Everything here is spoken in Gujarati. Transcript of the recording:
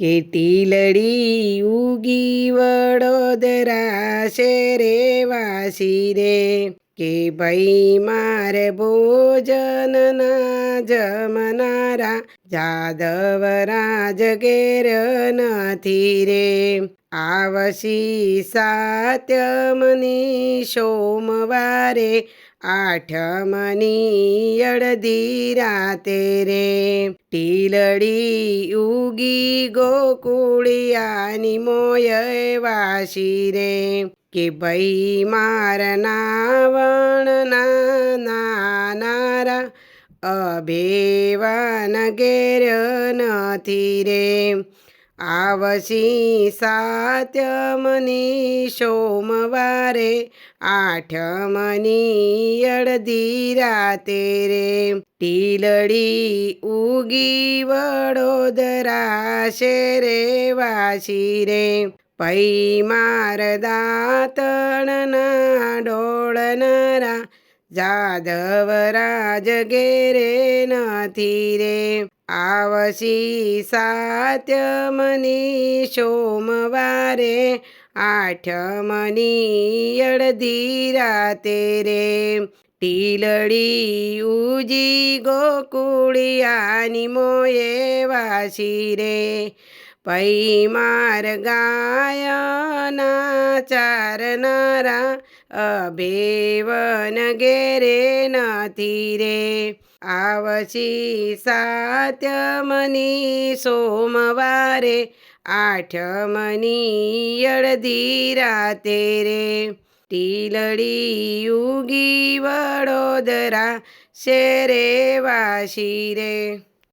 કે ટીલડી ઉગી વડોદરા શેરે વાસી રે કે ભાઈ મારે ભોજનના જમનારા જાદવ રાજ ઘેર નથી રે આવશી સાત્યમની સોમવારે આઠમની અડધી રાતે રે. ટીલડી ઉગી ગોકુળિયાની મોય વાસી રે. કે ભાઈ મારના વણના નાનારા અભેવાન ઘેર નથી રે. આવશી સાત્યમની સોમવારે, આઠમની અડધી રાતે રે. ટીલડી ઉગી વડોદરા શેરે વાસી રે. પૈ માર દાતણના ડોળનારા જાદવ રાજ ઘેરે નથી રે. આવશી સાત્યમની સોમવારે આઠમની અડધી રાતે રે. ટીલડી ઉજી ગોકુળિયાની મોયે વાસી રે. પૈ માર ગાયના ચારનારા અભેવન ઘેરે નથી રે આવશી સાત્યમની સોમવારે આઠમની અડધી રાતે રે ટીલડી યુગી વડોદરા શેરે વાસી રે